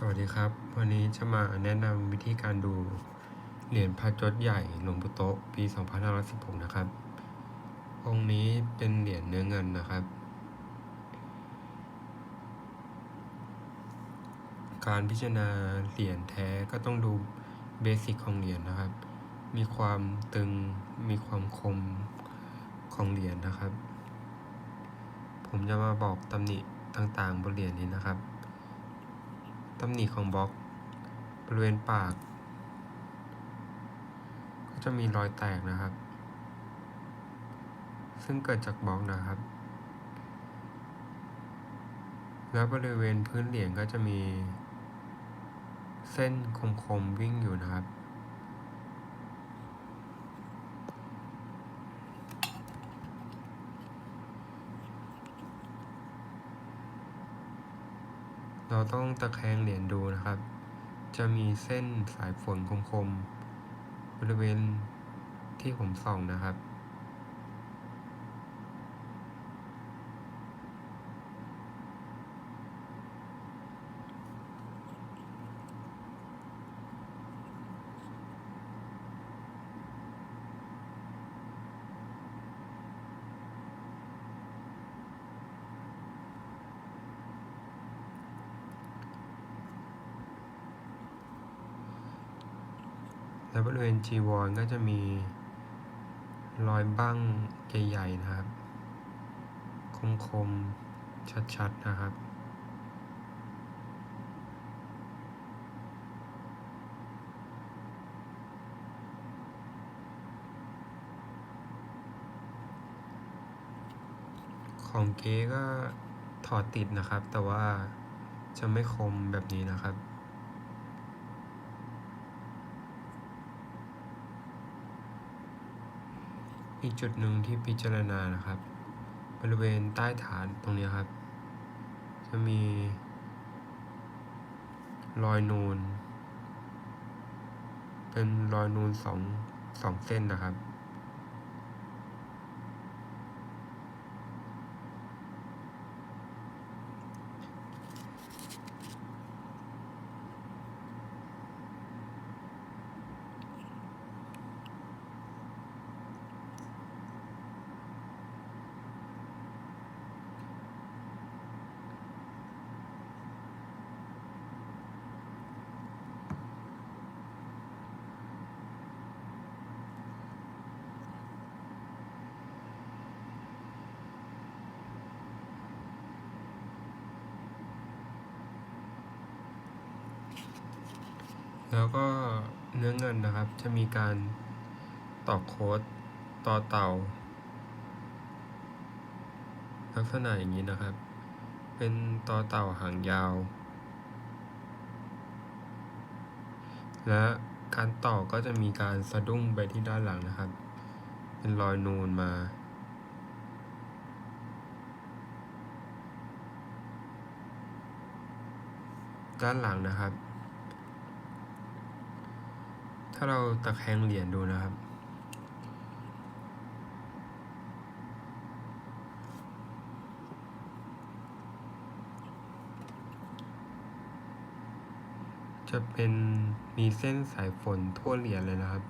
สวัสดีครับ วันนี้จะมาแนะนำวิธีการดูเหรียญพระจดใหญ่หลวงปู่โตะปี 2516 นะครับ องค์นี้เป็นเหรียญเนื้อเงินนะครับ การพิจารณาเหรียญแท้ก็ต้องดูเบสิกของเหรียญนะครับ มีความตึง มีความคมของเหรียญนะครับ ผมจะมาบอกตำหนิต่างๆบนเหรียญนี้นะครับ ตำหนิของบล็อกบริเวณปาก ก็จะมีรอยแตกนะครับ ซึ่งเกิดจากบล็อกนะครับ แล้วบริเวณพื้นเหรียญก็จะมี เส้นคมๆวิ่งอยู่นะครับ เราต้องตะแคงเหรียญดูนะครับ จะมีเส้นสายฝนคมๆ บริเวณที่ผมส่องนะครับ และบริเวณจีวรก็จะมีรอยบ้างใหญ่ๆนะครับ คมๆ ชัดๆ นะครับ ของเก๊ก็ถอดติดนะครับ แต่ว่าจะไม่คมแบบนี้นะครับ อีกจุดหนึ่งที่พิจารณานะครับ บริเวณใต้ฐานตรงนี้ครับ จะมีรอยนูน เป็นรอยนูนสองสองเส้นนะครับ แล้วก็เนื้อเงินนะครับ จะมีการต่อโค้ดต่อเต่า ลักษณะอย่างนี้นะครับ เป็นต่อเต่าหางยาว และการต่อก็จะมีการสะดุ้งไปที่ด้านหลังนะครับ เป็นรอยนูนมาด้านหลังนะครับ ถ้าเราตะแคงเหรียญดูนะครับ จะเป็นมีเส้นสายฝนทั่วเหรียญเลยนะครับ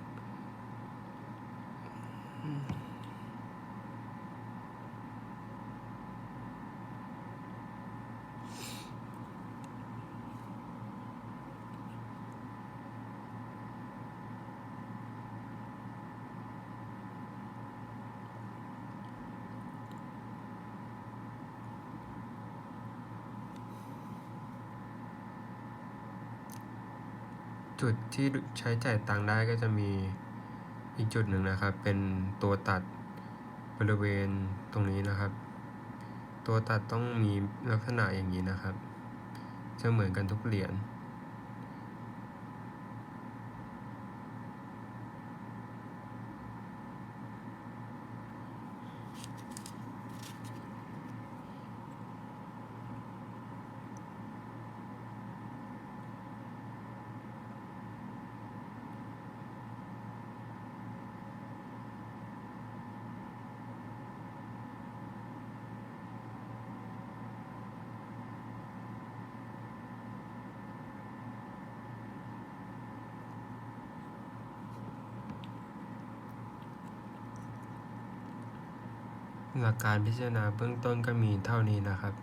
จุดที่ใช้จ่ายตังค์ได้ก็จะมีอีกจุดหนึ่งนะครับ เป็นตัวตัดบริเวณตรงนี้นะครับ ตัวตัดต้องมีลักษณะอย่างนี้นะครับ จะเหมือนกันทุกเหรียญ หลักการพิจารณาเบื้องต้นก็มีเท่านี้นะครับ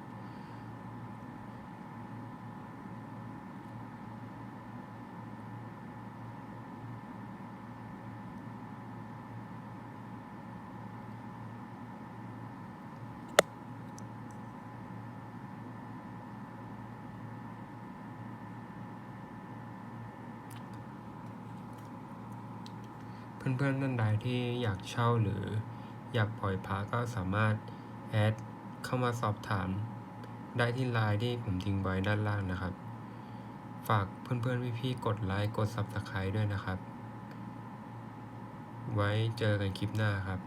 เพื่อนๆท่านใดที่อยากเช่าหรือ อยากปล่อยพระก็สามารถแอดเข้ามาสอบถาม ได้ที่ไลน์ที่ผมทิ้งไว้ด้านล่างนะครับ ฝากเพื่อนๆพี่ๆกดไลค์กด Subscribe ด้วยนะครับ ไว้เจอกันคลิปหน้าครับ